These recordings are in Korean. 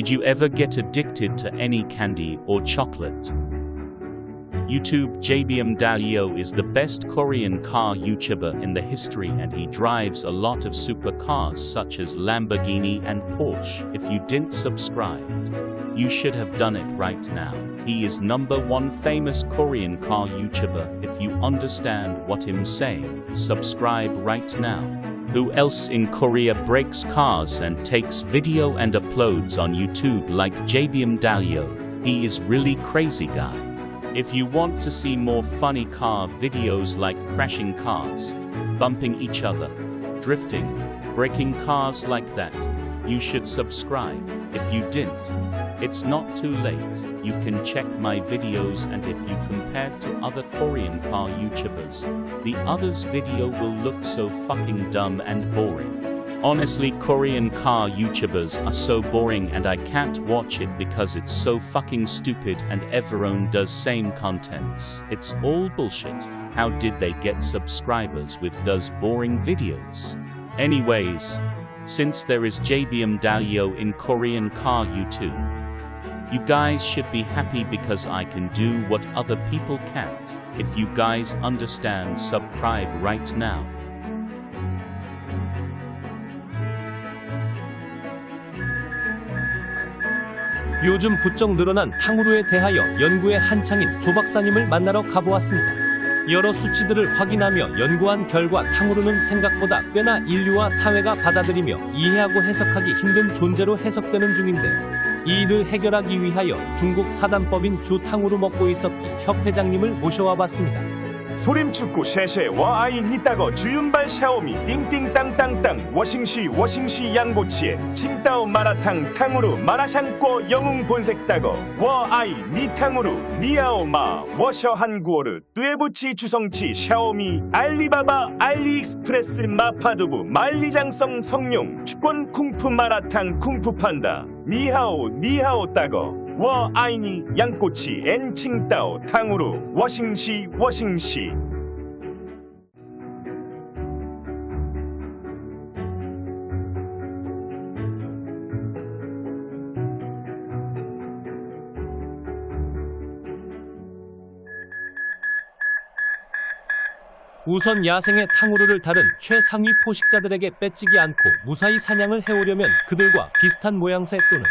Did you ever get addicted to any candy or chocolate? YouTube JBM Dalio is the best Korean car YouTuber in the history and he drives a lot of supercars such as Lamborghini and Porsche. If you didn't subscribe, you should have done it right now. He is number one famous Korean car YouTuber. If you understand what I'm saying, subscribe right now. Who else in Korea breaks cars and takes video and uploads on YouTube like JBM Dalio? He is really crazy guy. If you want to see more funny car videos like crashing cars, bumping each other, drifting, breaking cars like that, you should subscribe. If you didn't, it's not too late. You can check my videos and if you compare to other Korean car YouTubers, the others video will look so fucking dumb and boring. Honestly, Korean car YouTubers are so boring and I can't watch it because it's so fucking stupid and everyone does same contents. It's all bullshit. How did they get subscribers with those boring videos? Anyways, since there is JBM Dalio in Korean car YouTube, you guys should be happy because I can do what other people can't. If you guys understand, subscribe right now. 요즘 부쩍 늘어난 탕후루에 대하여 연구에 한창인 조 박사님을 만나러 가보았습니다. 여러 수치들을 확인하며 연구한 결과 탕후루는 생각보다 꽤나 인류와 사회가 받아들이며 이해하고 해석하기 힘든 존재로 해석되는 중인데 이 일을 해결하기 위하여 중국 사단법인 주 탕후루 먹고 있었기 협회장님을 모셔와 봤습니다. 소림축구 쉐쉐 와 아이 니따거 주윤발 샤오미 띵띵땅땅땅 워싱시 워싱시 양보치에 칭따오 마라탕 탕후루 마라샹꼬 영웅 본색따거 와 아이 니탕후루 니아오마 워셔 한구오르 뚜에부치 주성치 샤오미 알리바바 알리익스프레스 마파두부 만리장성 성룡 축권 쿵푸 마라탕 쿵푸 판다 니하오 니하오 따거 워 아이니 양꼬치 엔 칭따오 탕후루 워싱시 워싱시. 우선 야생의 탕후루를 다른 최상위 포식자들에게 빼치기 않고 무사히 사냥을 해오려면 그들과 비슷한 모양새 또는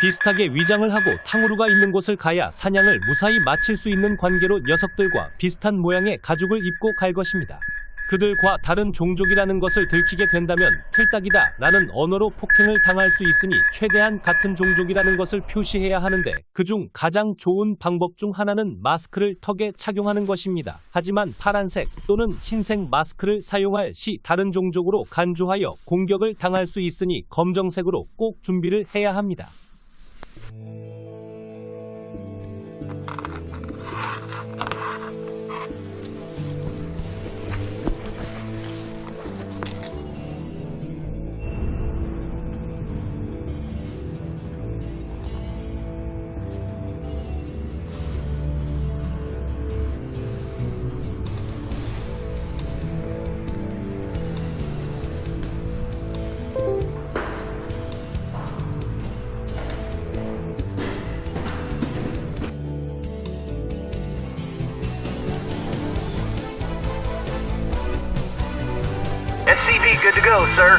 비슷하게 위장을 하고 탕후루가 있는 곳을 가야 사냥을 무사히 마칠 수 있는 관계로 녀석들과 비슷한 모양의 가죽을 입고 갈 것입니다. 그들과 다른 종족이라는 것을 들키게 된다면 틀딱이다 라는 언어로 폭행을 당할 수 있으니 최대한 같은 종족이라는 것을 표시해야 하는데 그중 가장 좋은 방법 중 하나는 마스크를 턱에 착용하는 것입니다. 하지만 파란색 또는 흰색 마스크를 사용할 시 다른 종족으로 간주하여 공격을 당할 수 있으니 검정색으로 꼭 준비를 해야 합니다. Thank you. SCV good to go, sir.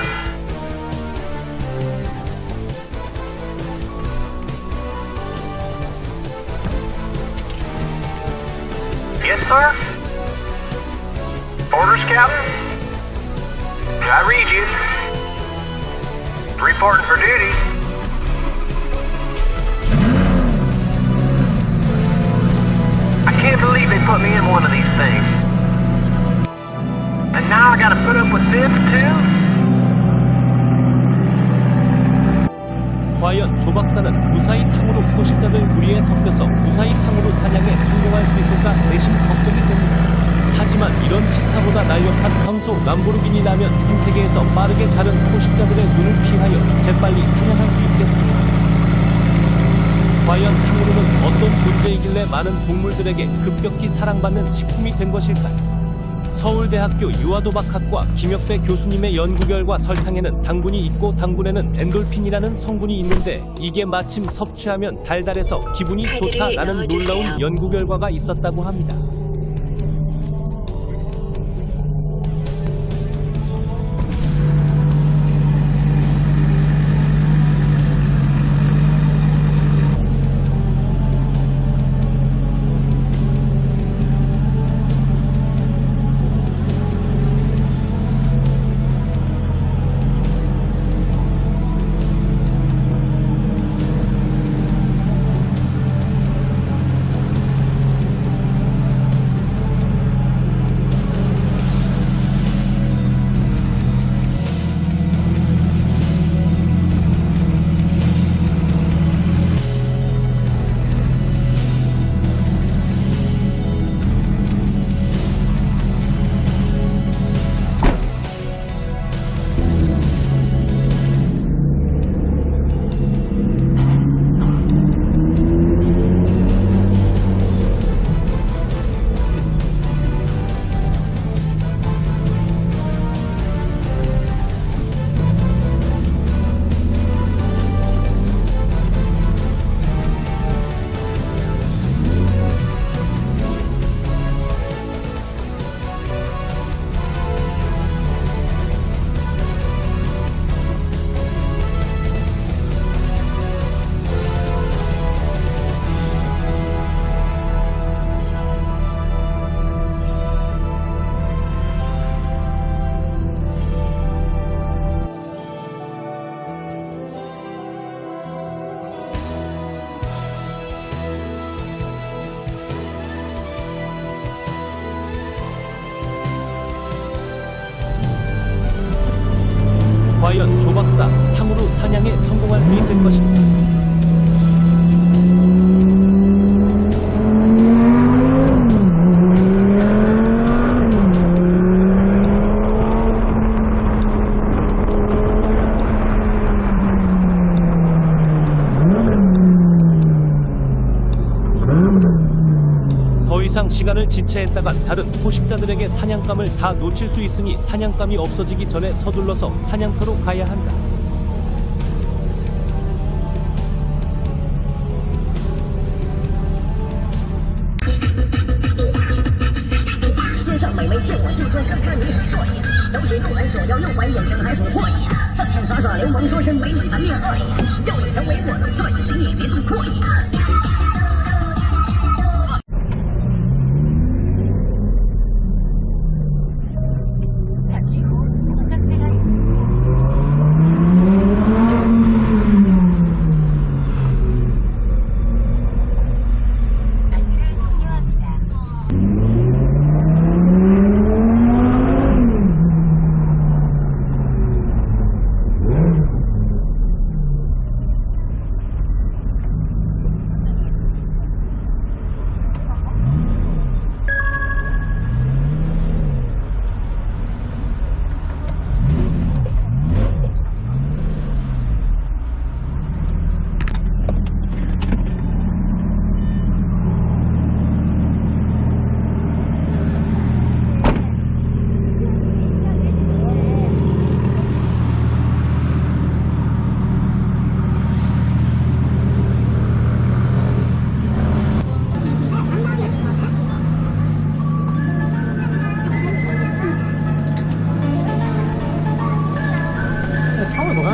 Yes, sir. Orders, Captain. I read you. Reporting for duty. I can't believe they put me in one of these things. And now I gotta put up with this too? 과연 조 박사는 무사히 탕후루 포식자들 무리에 섞여서 무사히 탕후루 사냥에 성공할 수 있을까 내심 걱정이 됩니다. 하지만 이런 치타보다 날렵한 황소 람보르기니라면 생태계에서 빠르게 다른 포식자들의 눈을 피하여 재빨리 사냥할 수 있겠습니다. 과연 탕후루는 어떤 존재이길래 많은 동물들에게 급격히 사랑받는 식품이 된 것일까요? 서울대학교 유아도박학과 김혁배 교수님의 연구 결과 설탕에는 당분이 있고 당분에는 엔돌핀이라는 성분이 있는데 이게 마침 섭취하면 달달해서 기분이 좋다라는 놀라운 연구 결과가 있었다고 합니다. 조박사 탕후루 사냥에 성공할 수 있을? 더 이상 시간을 지체했다간 다른 포식자들에게 사냥감을 다 놓칠 수 있으니 사냥감이 없어지기 전에 서둘러서 사냥터로 가야 한다.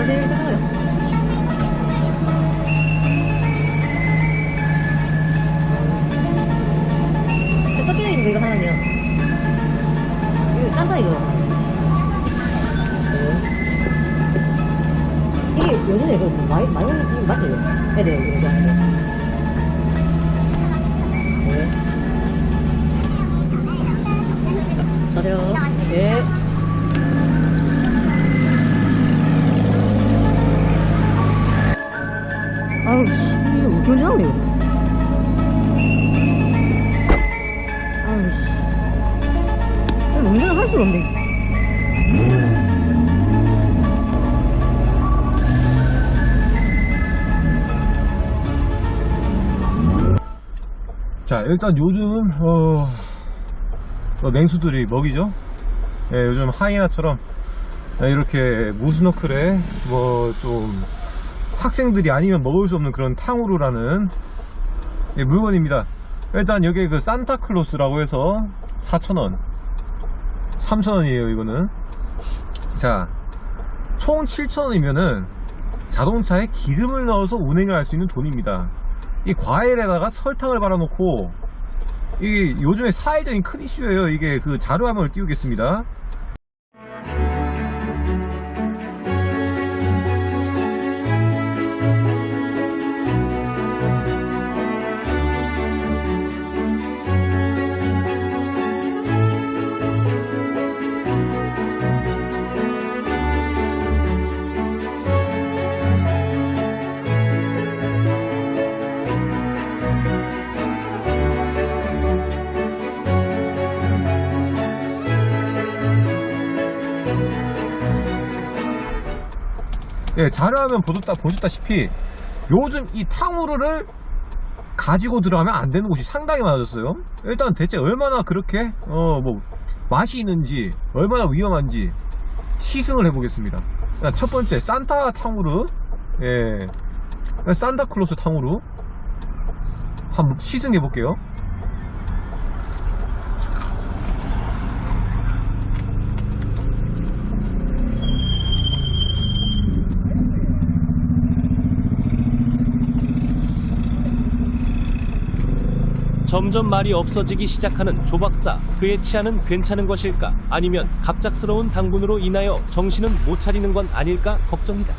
탕 이거 어떻게 언제 나오냐, 이거. 아우, 씨. 이거 운전을 할 수가 없네. 자, 일단 요즘, 어, 어, 맹수들이 먹이죠. 예, 요즘 하이에나처럼 예, 이렇게 무스너클에 뭐 좀 학생들이 아니면 먹을 수 없는 그런 탕후루라는 예, 물건입니다. 일단 여기에 그 산타클로스라고 해서 4,000원. 3,000원이에요 이거는. 자 총 7,000원이면은 자동차에 기름을 넣어서 운행을 할 수 있는 돈입니다. 이 과일에다가 설탕을 발라놓고 이게 요즘에 사회적인 큰 이슈예요. 이게 그 자료 화면을 띄우겠습니다 예, 자료화면 보셨다, 보셨다시피 요즘 이 탕후루를 가지고 들어가면 안 되는 곳이 상당히 많아졌어요. 일단 대체 얼마나 그렇게 어 뭐 맛이 있는지 얼마나 위험한지 시승을 해보겠습니다. 자, 첫 번째 산타 탕후루, 예, 산타클로스 탕후루 한번 시승해 볼게요. 점점 말이 없어지기 시작하는 조박사. 그의 치아는 괜찮은 것일까? 아니면 갑작스러운 당분으로 인하여 정신은 못 차리는 건 아닐까 걱정이다.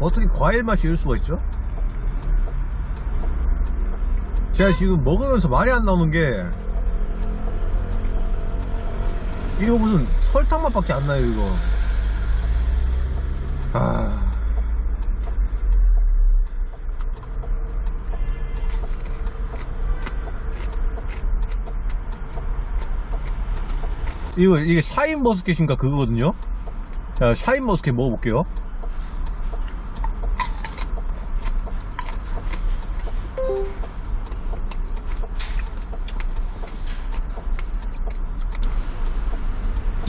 어떻게 과일 맛이 이럴 수가 있죠? 제가 지금 먹으면서 말이 안 나오는 게 이거 무슨 설탕 맛밖에 안 나요 이거. 아. 이거 이게 샤인 머스켓인가 그거거든요? 자 샤인 머스켓 먹어볼게요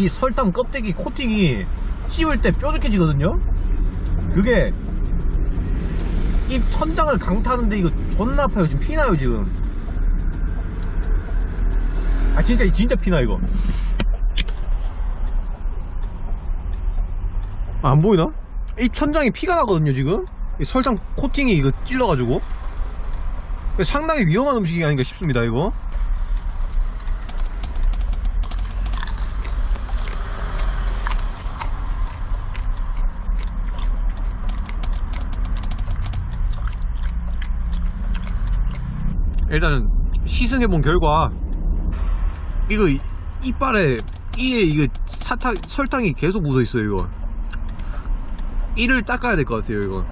이 설탕 껍데기 코팅이 씹을 때 뾰족해지거든요? 그게 입 천장을 강타하는데 이거 존나 아파요. 지금 피나요 지금. 아 진짜 진짜 피나 이거. 아, 안 보이나? 입 천장에 피가 나거든요 지금. 이 설탕 코팅이 이거 찔러가지고. 상당히 위험한 음식이 아닌가 싶습니다 이거 일단 시승해 본 결과 이거 이- 이빨에 이에 이거 사탕 설탕이 계속 묻어 있어요 이거. 이를 닦아야 될 것 같아요 이거.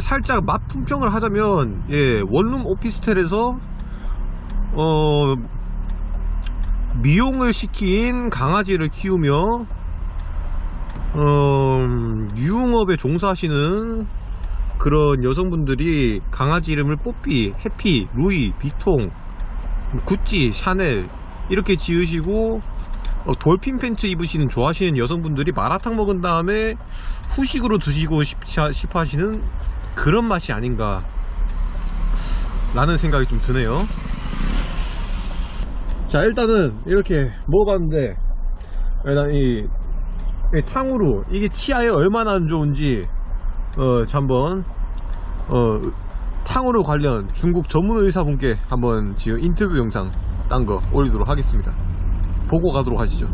살짝 맛 품평을 하자면 예 원룸 오피스텔에서 어 미용을 시킨 강아지를 키우며 어 유흥업에 종사하시는 그런 여성분들이 강아지 이름을 뽀삐, 해피, 루이, 비통, 구찌, 샤넬 이렇게 지으시고 어, 돌핀 팬츠 입으시는 좋아하시는 여성분들이 마라탕 먹은 다음에 후식으로 드시고 싶- 싶어 하시는 그런 맛이 아닌가 라는 생각이 좀 드네요. 자 일단은 이렇게 먹어봤는데 일단 이, 이 탕후루 이게 치아에 얼마나 안 좋은지 어, 자, 한번 어, 탕후루 관련 중국 전문 의사분께 한번 지금 인터뷰 영상 딴 거 올리도록 하겠습니다. 보고 가도록 하시죠.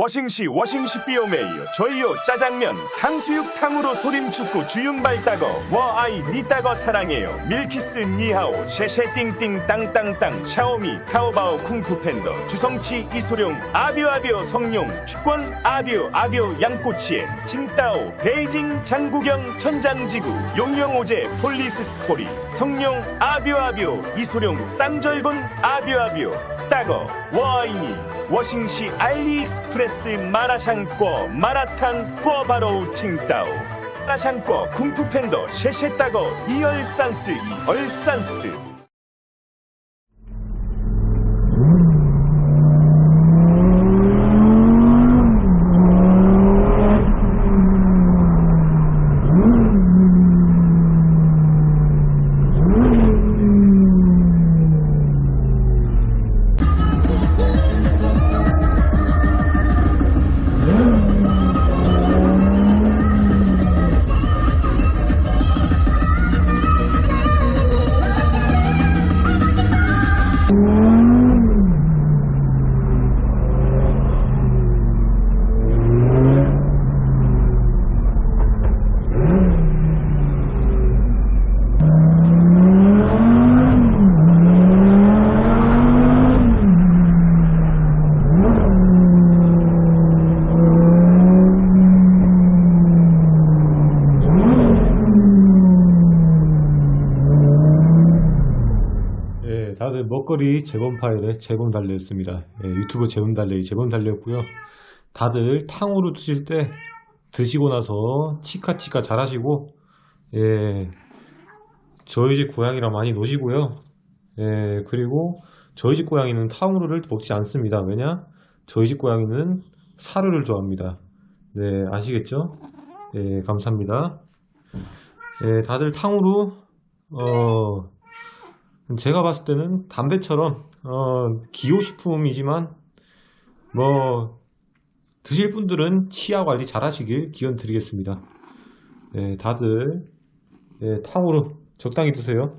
워싱시 워싱시 삐오메이요 저희요 짜장면 탕수육 탕으로 소림축구 주윤발 따거 워아이 니 따거 사랑해요. 밀키스 니하오 셰셰 띵띵 땅땅땅 샤오미 타오바오 쿵푸팬더 주성치 이소룡 아비아비오 성룡 축권 아비오 아비오 양꼬치에 칭따오 베이징 장구경 천장지구 용영오제 폴리스 스토리 성룡 아비오아비오 이소룡 쌍절곤 아비오아비오 따거 워아이니 워싱시 알리익스프레스 마라샹궈 마라탕 꿔바로우 칭따오. 마라샹궈 쿵푸팬더 셰셰따거 이얼산스 이얼산스 먹거리 재본 파일에 재본 달려있습니다. 예, 유튜브 재본 달려이 재본 달렸고요. 다들 탕후루 드실 때 드시고 나서 치카치카 잘 하시고 예, 저희 집 고양이랑 많이 노시고요. 예, 그리고 저희 집 고양이는 탕후루를 먹지 않습니다. 왜냐? 저희 집 고양이는 사료를 좋아합니다. 네, 아시겠죠? 예, 감사합니다. 예, 다들 탕후루 어, 제가 봤을 때는 담배처럼 어, 기호식품이지만 뭐 드실 분들은 치아 관리 잘 하시길 기원 드리겠습니다. 예, 다들 예, 탕후루 적당히 드세요.